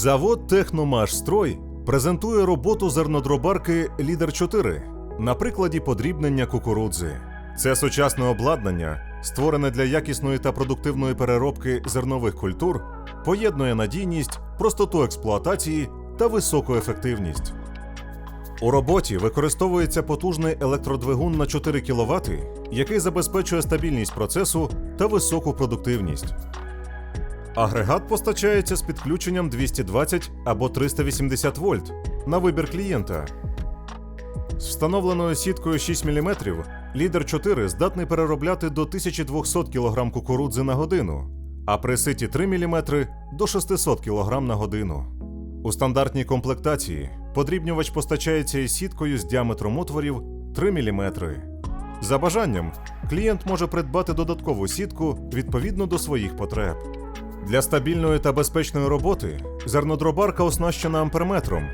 Завод Техномашстрой презентує роботу зернодробарки Лідер 4 на прикладі подрібнення кукурудзи. Це сучасне обладнання, створене для якісної та продуктивної переробки зернових культур, поєднує надійність, простоту експлуатації та високу ефективність. У роботі використовується потужний електродвигун на 4 кВт, який забезпечує стабільність процесу та високу продуктивність. Агрегат постачається з підключенням 220 або 380 вольт на вибір клієнта. З встановленою сіткою 6 мм лідер 4 здатний переробляти до 1200 кг кукурудзи на годину, а при ситі 3 мм до 600 кг на годину. У стандартній комплектації подрібнювач постачається із сіткою з діаметром отворів 3 мм. За бажанням, клієнт може придбати додаткову сітку відповідно до своїх потреб. Для стабільної та безпечної роботи зернодробарка оснащена амперметром,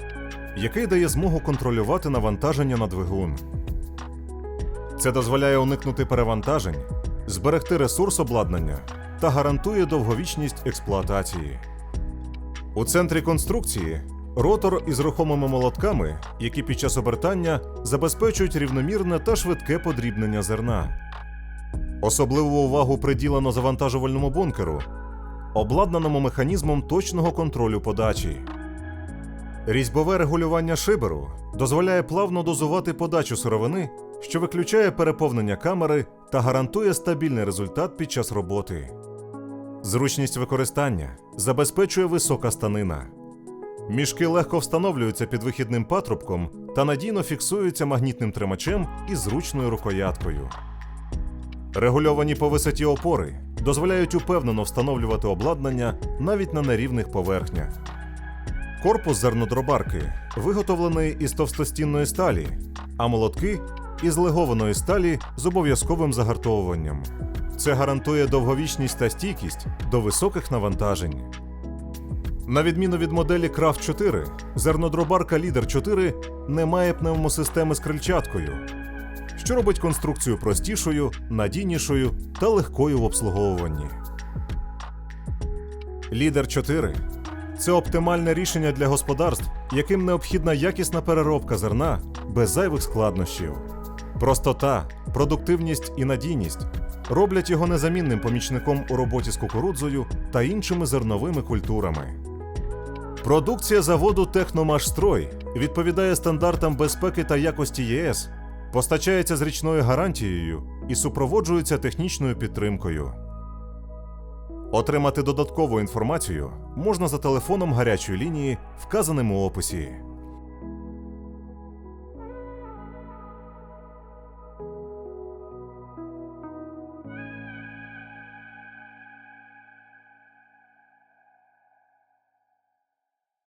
який дає змогу контролювати навантаження на двигун. Це дозволяє уникнути перевантажень, зберегти ресурс обладнання та гарантує довговічність експлуатації. У центрі конструкції ротор із рухомими молотками, які під час обертання забезпечують рівномірне та швидке подрібнення зерна. Особливу увагу приділено завантажувальному бункеру, обладнаному механізмом точного контролю подачі. Різьбове регулювання шиберу дозволяє плавно дозувати подачу сировини, що виключає переповнення камери та гарантує стабільний результат під час роботи. Зручність використання забезпечує висока станина. Мішки легко встановлюються під вихідним патрубком та надійно фіксуються магнітним тримачем із зручною рукояткою. Регульовані по висоті опори дозволяють упевнено встановлювати обладнання навіть на нерівних поверхнях. Корпус зернодробарки виготовлений із товстостінної сталі, а молотки із легованої сталі з обов'язковим загартовуванням. Це гарантує довговічність та стійкість до високих навантажень. На відміну від моделі Craft 4, зернодробарка Leader 4 не має пневмосистеми з крильчаткою, що робить конструкцію простішою, надійнішою та легкою в обслуговуванні. Лідер 4 це оптимальне рішення для господарств, яким необхідна якісна переробка зерна без зайвих складнощів. Простота, продуктивність і надійність роблять його незамінним помічником у роботі з кукурудзою та іншими зерновими культурами. Продукція заводу Техномашстрой відповідає стандартам безпеки та якості ЄС, постачається з річною гарантією і супроводжується технічною підтримкою. Отримати додаткову інформацію можна за телефоном гарячої лінії, вказаним у описі.